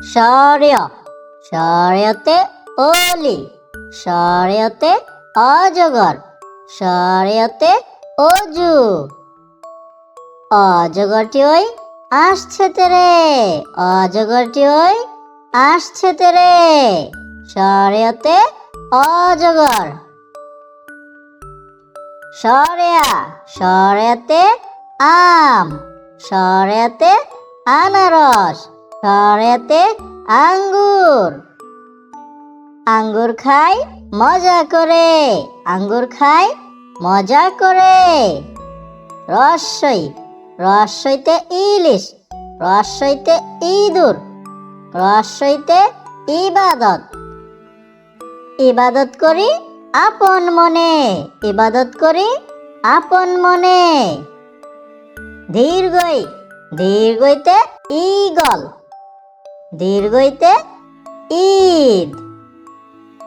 সরিয় সরিয়তে ওলি। সরিয়তে অজগর। সরিয়তে অজু। অজগরটি ওই আসছে তেরে অজগরটি ওই আসছে তেরে সরিয়তে অজগর। সরেয়া সরেয়াতে আম। সরেয়াতে আনারস। সরেয়াতে আঙ্গুর। আঙ্গুর খাই, মজা করে। আঙ্গুর খাই, মজা করে। রসই, রসইতে ইলিশ, রসইতে ইঁদুর, রসইতে ইবাদত। ইবাদত করি আপন মনে, ইবাদত করি আপন মনে। দীর্ঘই, দীর্ঘইতে ইগল দীর্ঘইতে ঈদ।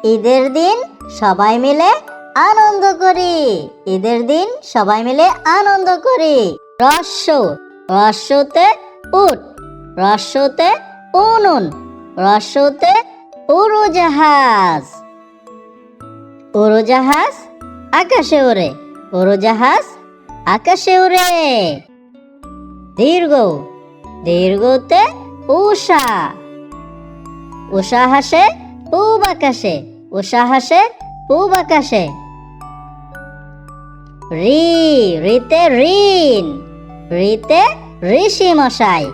ঈদের দিন সবাই মিলে আনন্দ করি। ঈদের দিন সবাই মিলে আনন্দ করি। রস্য রস্যতে উট রস্যতে উনুন রস্যতে উড়োজাহাজ। উড়োজাহাজ আকাশে ওড়ে, উড়োজাহাজ আকাশে ওড়ে। দীর্ঘ, দীর্ঘতে উষা। উষা হাসে, পূব আকাশে। উষা হাসে, পূব আকাশে। রি, রিতে ঋণ। রিতে ঋষি মশাই।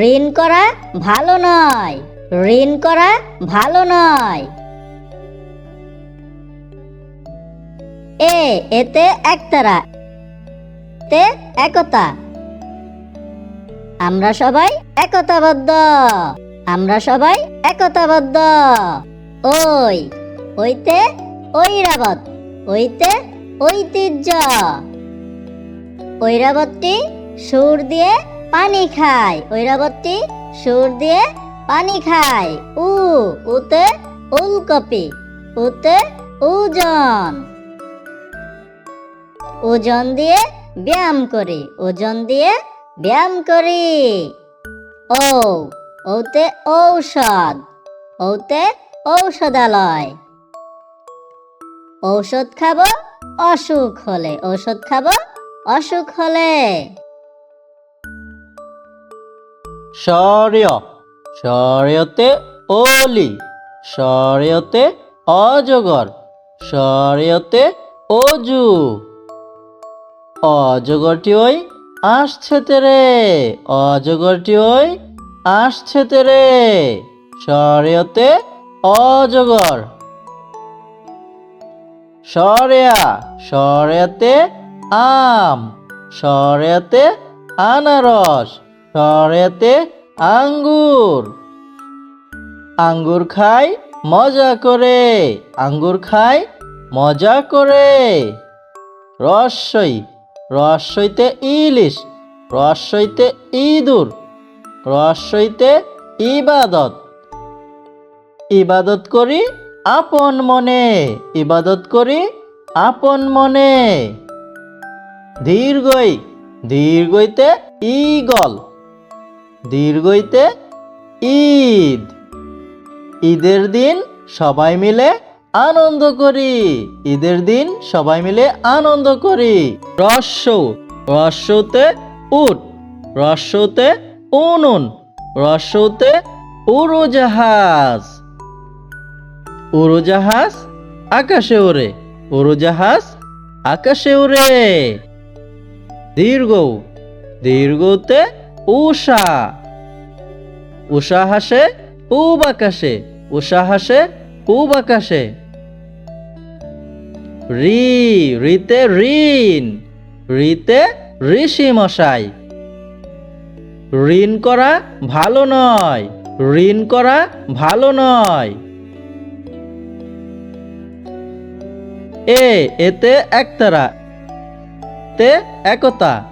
ঋণ করা ভালো নয়। ঋণ করা ভালো নয়। এ, এতে একতারা। তে একতা। আমরা সবাই একতাবদ্ধ। আমরা সবাই একতাবদ্ধ। ওই, ওইতে ঐরাবত, ওইতে ঐতিহ্য। ঐরাবতটি সুর দিয়ে পানি খায়। ঐরাবতটি সুর দিয়ে পানি খায়। উ, উতে উলকপি, উতে ওজন ওজন দিয়ে ব্যায়াম করে ওজন দিয়ে ব্যায়াম করি। ও ওতে ঔষধ ওতে ঔষধালয়। ঔষধ খাব অসুখ হলে, ঔষধ খাব অসুখ হলে। শর্য শর্যতে ওলি শর্যতে অজগর শর্যতে অজু। অজগরটি ওই আসছে তেরে। অজগরটি ওই আসছে তেরে। শর্যতে অজগর। সরেয়া, সরেয়াতে আম। সরেয়াতে আনারস। সরেয়াতে আঙ্গুর। আঙ্গুর খাই মজা করে। আঙ্গুর খাই মজা করে। রসই রসইতে ইলিশ রসইতে ইঁদুর রসইতে ইবাদত। ইবাদত করি আপন মনে, ইবাদত করি আপন মনে। দীর্ঘই, দীর্ঘইতে ইগল দীর্ঘইতে ঈদ। ঈদের দিন সবাই মিলে আনন্দ করি। ঈদের দিন সবাই মিলে আনন্দ করি। রস্য রস্যতে উট রস্যতে উনুন রস্যতে উড়োজাহাজ। উড়োজাহাজ আকাশে ওড়ে, উড়োজাহাজ আকাশে ওড়ে। দীর্ঘ, দীর্ঘতে উষা। উষা হাসে পূব আকাশে, উষা হাসে পূব আকাশে। রি, রিতে ঋণ, রিতে ঋষি মশাই। ঋণ করা ভালো নয়, ঋণ করা ভালো নয়। এ, এতে একতারা, তে একতা।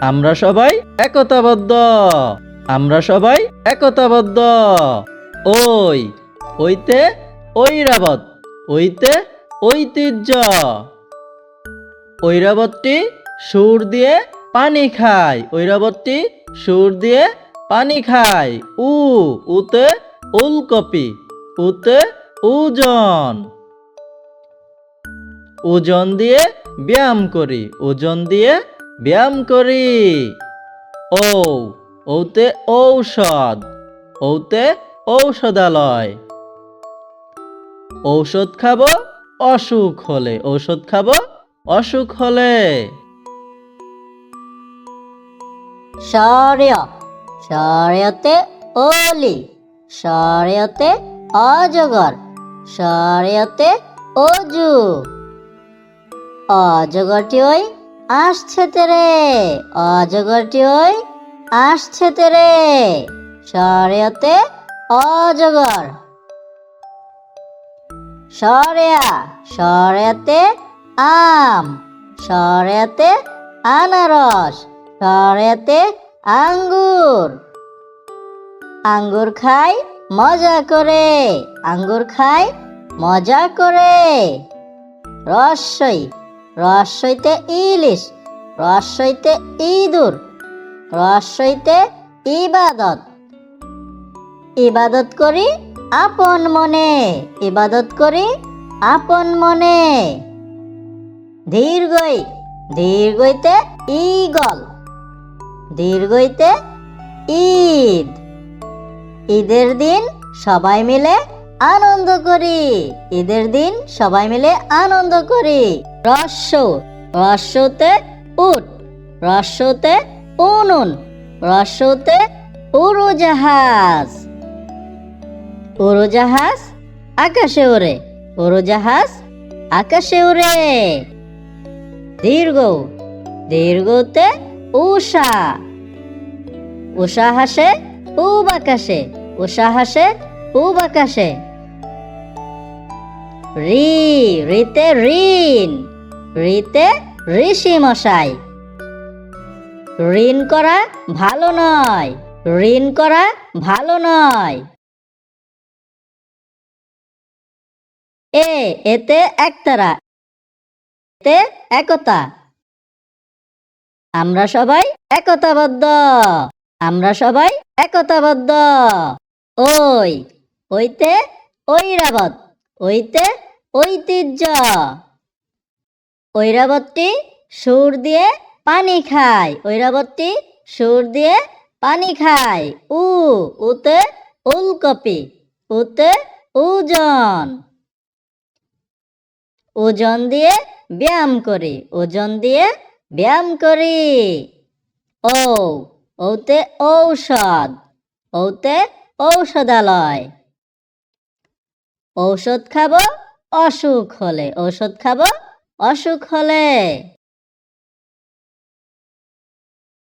আমরা সবাই একতাবদ্ধ, আমরা সবাই একতাবদ্ধ। ওই ওইতে ঐরাবত ওইতে ঐতিহ্য। ঐরাবতটি সুর দিয়ে পানি খায়। ঐরাবতটি সুর দিয়ে পানি খায়। উ, উতে উলকপি, উতে ওজন ওজন দিয়ে ব্যায়াম করি ওজন দিয়ে ব্যায়াম করি। ও ওতে ঔষধ ওতে ঔষধালয়। ঔষধ খাব, অসুখ হলে ঔষধ খাব, অসুখ হলে। সরেয় অলি সরেয়তে অজগর সরেয়তে অজু। অজগরটি ওই আসছে তেরে, অজগরটি ওই আসছে তেরে সরেয়তে অজগর। সরেয়া, সরেয়াতে আম, সরেয়াতে আনারস, সরেয়াতে আঙ্গুর। আঙ্গুর খাই মজা করে, আঙ্গুর খাই মজা করে। রসই, রসইতে ইলিশ, রসইতে ইঁদুর, রসইতে ইবাদত। ইবাদত করি আপন মনে, ইবাদত করি আপন মনে। দীর্ঘই, দীর্ঘইতে ইগল দীর্ঘইতে ঈদ। ঈদের দিন সবাই মিলে আনন্দ করি, ঈদের দিন সবাই মিলে আনন্দ করি। রস্য রস্যতে উট রস্যতে উনুন রস্যতে উড়োজাহাজ। উড়োজাহাজ আকাশে ওড়ে উড়োজাহাজ আকাশে ওড়ে দীর্ঘ, দীর্ঘতে উষা। উষা হাসে পূব আকাশে। উষা হাসে পূব আকাশে। রি, রিতে ঋণ, রিতে ঋষি মশাই। ঋণ করা ভালো নয়, ঋণ করা ভালো নয়। এ, এতে একতারা, এতে একতা। আমরা সবাই একতাবদ্ধ, আমরা সবাই একতাবদ্ধ। ওই, ওইতে ঐরাবত ওইতে ঐতিহ্য। ঐরাবতটি সুর দিয়ে পানি খায় ঐরাবতটি সুর দিয়ে পানি খায়। উ, উতে উলকপি, উতে ওজন ওজন দিয়ে ব্যায়াম করি। ওজন দিয়ে ব্যায়াম করি। ও ওতে ঔষধ। ওতে ঔষধালয়। ঔষধ খাব অসুখ হলে। ঔষধ খাব অসুখ হলে।